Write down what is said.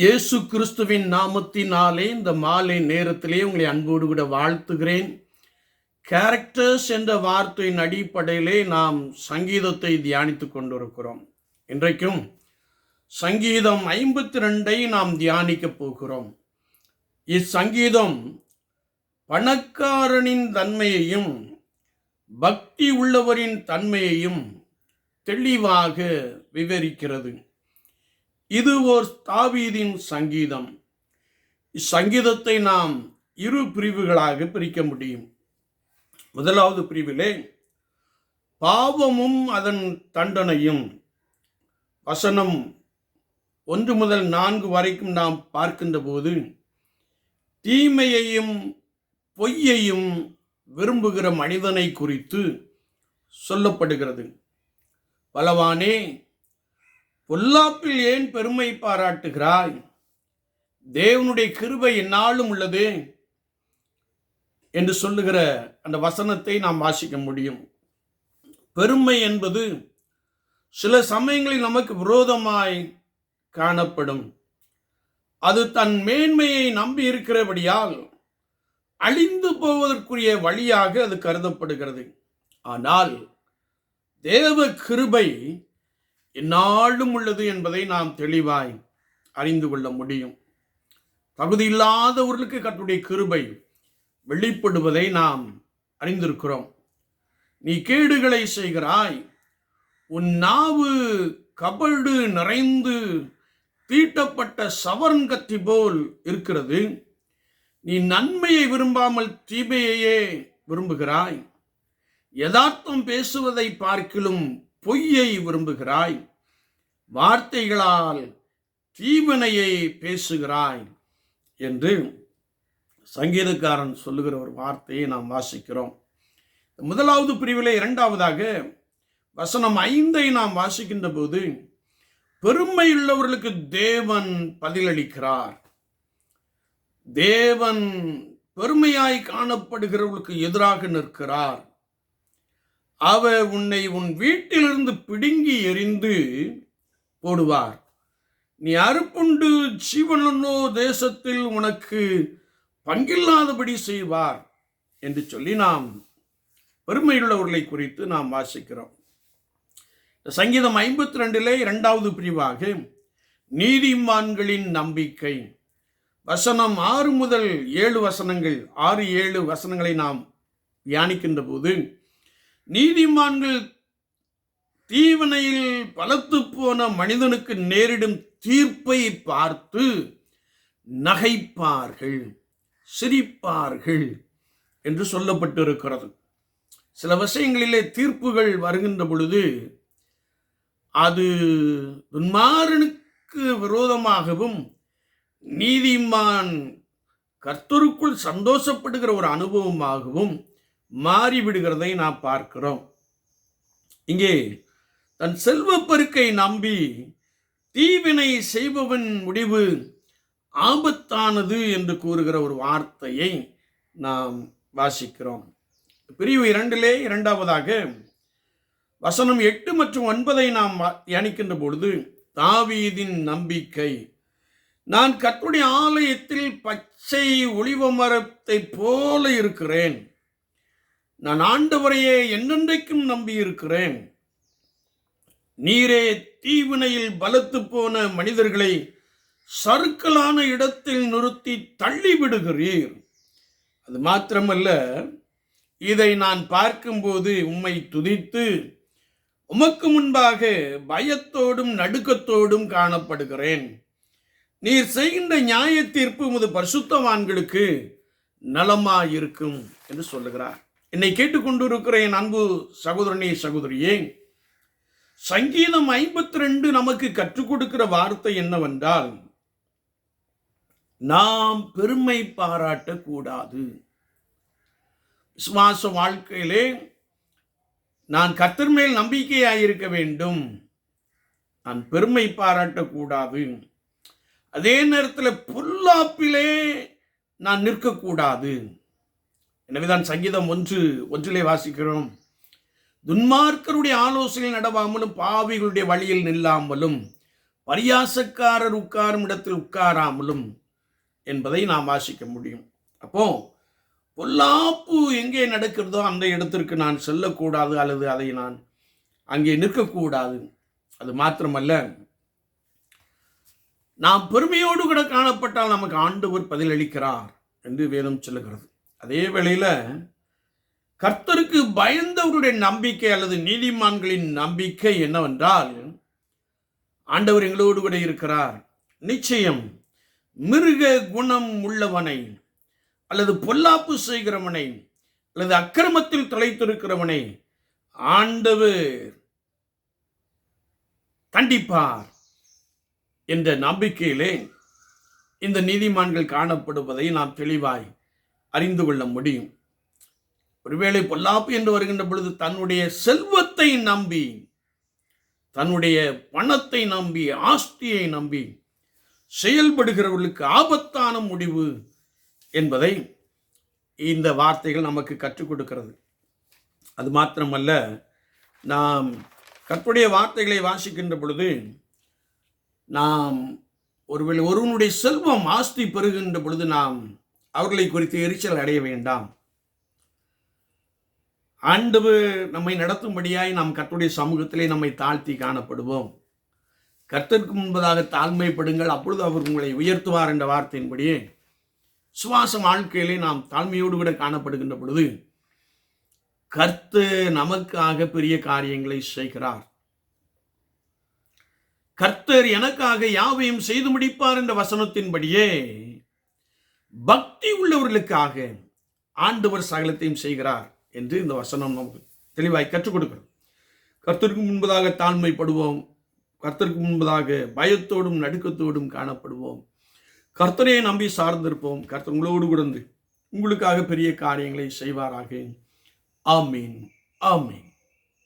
இயேசு கிறிஸ்துவின் நாமத்தினாலே இந்த மாலை நேரத்திலே உங்களை அன்போடு கூட வாழ்த்துகிறேன். கேரக்டர்ஸ் என்ற வார்த்தையின் அடிப்படையிலே நாம் சங்கீதத்தை தியானித்துக் கொண்டிருக்கிறோம். இன்றைக்கும் சங்கீதம் ஐம்பத்தி ரெண்டை நாம் தியானிக்கப் போகிறோம். இச்சங்கீதம் பணக்காரனின் தன்மையையும் பக்தி உள்ளவரின் தன்மையையும் தெளிவாக விவரிக்கிறது. இது ஓர் தாவீதின் சங்கீதம். இச்சங்கீதத்தை நாம் இரு பிரிவுகளாக பிரிக்க முடியும். முதலாவது பிரிவிலே பாவமும் அதன் தண்டனையும் வசனம் ஒன்று முதல் நான்கு வரைக்கும் நாம் பார்க்கின்ற போது தீமையையும் பொய்யையும் விரும்புகிற மனிதனை குறித்து சொல்லப்படுகிறது. பலவானே பொல்லாப்பில் ஏன் பெருமை பாராட்டுகிறாய்? தேவனுடைய கிருபை என்னாலும் உள்ளது என்று சொல்லுகிற அந்த வசனத்தை நாம் வாசிக்க முடியும். பெருமை என்பது சில சமயங்களில் நமக்கு விரோதமாய் காணப்படும். அது தன் மேன்மையை நம்பி இருக்கிறபடியால் அழிந்து போவதற்குரிய வழியாக அது கருதப்படுகிறது. ஆனால் தேவ கிருபை எந்நாளும் உள்ளது என்பதை நாம் தெளிவாய் அறிந்து கொள்ள முடியும். தகுதி இல்லாதவர்களுக்கு கட்டுடைய கிருபை வெளிப்படுவதை நாம் அறிந்திருக்கிறோம். நீ கேடுகளை செய்கிறாய் உன் நாவு கபடு நிறைந்து தீட்டப்பட்ட சவரன் கத்தி போல் இருக்கிறது. நீ நன்மையை விரும்பாமல் தீமையையே விரும்புகிறாய். யதார்த்தம் பேசுவதை பார்க்கிலும் பொய்யை விரும்புகிறாய் வார்த்தைகளால் தீவனையை பேசுகிறாய் என்று சங்கீதக்காரன் சொல்லுகிற ஒரு வார்த்தையை நாம் வாசிக்கிறோம். முதலாவது பிரிவிலே இரண்டாவதாக வசனம் ஐந்தை நாம் வாசிக்கின்ற போது பெருமையுள்ளவர்களுக்கு தேவன் பதிலளிக்கிறார். தேவன் பெருமையாய் காணப்படுகிறவர்களுக்கு எதிராக நிற்கிறார். அவ உன்னை உன் வீட்டிலிருந்து பிடுங்கி எறிந்து போடுவார். நீ அறுப்புண்டு ஜீவனோ தேசத்தில் உனக்கு பங்கில்லாதபடி செய்வார் என்று சொல்லி நாம் பெருமையுள்ளவர்களை குறித்து நாம் வாசிக்கிறோம். சங்கீதம் ஐம்பத்தி ரெண்டிலே இரண்டாவது பிரிவாக நீதிமான்களின் நம்பிக்கை. வசனம் ஆறு முதல் ஏழு வசனங்கள் ஆறு ஏழு வசனங்களை நாம் தியானிக்கின்ற போது நீதிமான்கள் தீவனையில் பலத்து போன மனிதனுக்கு நேரிடும் தீர்ப்பை பார்த்து நகைப்பார்கள் சிரிப்பார்கள் என்று சொல்லப்பட்டிருக்கிறது. சில விஷயங்களிலே தீர்ப்புகள் வருகின்ற பொழுது அது துன்மாரனுக்கு விரோதமாகவும் நீதிமான் கர்த்தருக்குள் சந்தோஷப்படுகிற ஒரு அனுபவமாகவும் மாறிவிடுகிறதை நாம் பார்க்கிறோம். இங்கே தன் செல்வப்பெருக்கை நம்பி தீவினை செய்பவன் முடிவு ஆபத்தானது என்று கூறுகிற ஒரு வார்த்தையை நாம் வாசிக்கிறோம். பிரிவு இரண்டிலே இரண்டாவதாக வசனம் எட்டு மற்றும் ஒன்பதை நாம் தியானிக்கின்ற பொழுது தாவீதின் நம்பிக்கை நான் கத்துடைய ஆலயத்தில் பச்சை ஒளிவ மரத்தை போல இருக்கிறேன். நான் ஆண்டவரையே என்னென்றைக்கும் நம்பி இருக்கிறேன் நீரே தீவினையில் பலத்து போன மனிதர்களை சறுக்கலான இடத்தில் நிறுத்தி தள்ளிவிடுகிறீர். அது மாத்திரமல்ல இதை நான் பார்க்கும்போது உம்மை துதித்து உமக்கு முன்பாக பயத்தோடும் நடுக்கத்தோடும் காணப்படுகிறேன். நீர் செய்கின்ற நியாய தீர்ப்பு உமது பரிசுத்தவான்களுக்கு நலமாயிருக்கும் என்று சொல்லுகிறார். என்னை கேட்டுக்கொண்டிருக்கிற என் அன்பு சகோதரனே சகோதரியே சங்கீதம் ஐம்பத்தி ரெண்டு நமக்கு கற்றுக் கொடுக்கிற வார்த்தை என்னவென்றால் நாம் பெருமை பாராட்டக்கூடாது. விசுவாச வாழ்க்கையிலே நான் கத்தர் மேல் நம்பிக்கையாயிருக்க வேண்டும். நான் பெருமை பாராட்டக்கூடாது. அதே நேரத்தில் பொல்லாப்பிலே நான் நிற்கக்கூடாது. எனவேதான் சங்கீதம் ஒன்று ஒன்றிலே வாசிக்கிறோம். துன்மார்க்கருடைய ஆலோசனை நடவாமலும் பாவிகளுடைய வழியில் நில்லாமலும் பரியாசக்காரர் உட்காரும் இடத்தில் உட்காராமலும் என்பதை நாம் வாசிக்க முடியும். அப்போ பொல்லாப்பு எங்கே நடக்கிறதோ அந்த இடத்திற்கு நான் செல்லக்கூடாது அல்லது அதை நான் அங்கே நிற்கக்கூடாது. அது மாத்திரமல்ல நாம் பெருமையோடு கூட காணப்பட்டால் நமக்கு ஆண்டவர் பதிலளிக்கிறார் என்று வேதம் சொல்லுகிறது. அதே வேளையில் கர்த்தருக்கு பயந்தவருடைய நம்பிக்கை அல்லது நீதிமான்களின் நம்பிக்கை என்னவென்றால் ஆண்டவர் எங்களோடு கூட இருக்கிறார். நிச்சயம் மிருக குணம் உள்ளவனை அல்லது பொல்லாப்பு செய்கிறவனை அல்லது அக்கிரமத்தில் தொலைத்திருக்கிறவனை ஆண்டவர் கண்டிப்பார் என்ற நம்பிக்கையிலே இந்த நீதிமான்கள் காணப்படுவதை நாம் தெளிவாய் அறிந்து கொள்ள முடியும். ஒருவேளை பொல்லாப்பு என்று வருகின்ற பொழுது தன்னுடைய செல்வத்தை நம்பி தன்னுடைய பணத்தை நம்பி ஆஸ்தியை நம்பி செயல்படுகிறவர்களுக்கு ஆபத்தான முடிவு என்பதை இந்த வார்த்தைகள் நமக்கு கற்றுக் கொடுக்கிறது. அது மாத்திரமல்ல நாம் கற்புடைய வார்த்தைகளை வாசிக்கின்ற பொழுது நாம் ஒருவேளை ஒருவனுடைய செல்வம் ஆஸ்தி பெறுகின்ற பொழுது நாம் அவர்களை குறித்து எரிச்சல் அடைய வேண்டாம். ஆண்டு நம்மை நடத்தும்படியாய் நாம் கர்த்தருடைய சமூகத்திலே நம்மை தாழ்த்தி காணப்படுவோம். கர்த்தருக்கு முன்பதாக தாழ்மைப்படுங்கள் அப்பொழுது அவர் உங்களை உயர்த்துவார் என்ற வார்த்தையின்படியே சுவாசம் வாழ்க்கையிலே நாம் தாழ்மையோடு கூட காணப்படுகின்ற பொழுது கர்த்தர் நமக்காக பெரிய காரியங்களை செய்கிறார். கர்த்தர் எனக்காக யாவையும் செய்து முடிப்பார் என்ற வசனத்தின்படியே பக்தி உள்ளவர்களுக்காக ஆண்டவர் சகலத்தையும் செய்கிறார் என்று இந்த வசனம் நமக்கு தெளிவாய் கற்றுக் கொடுக்கிறது கர்த்தருக்கு முன்பதாக தாழ்மைப்படுவோம். கர்த்தருக்கு முன்பதாக பயத்தோடும் நடுக்கத்தோடும் காணப்படுவோம். கர்த்தரையை நம்பி சார்ந்திருப்போம். கர்த்தர் உங்களோடு கூட இருந்து உங்களுக்காக பெரிய காரியங்களை செய்வாராக. ஆமீன். ஆமீன்.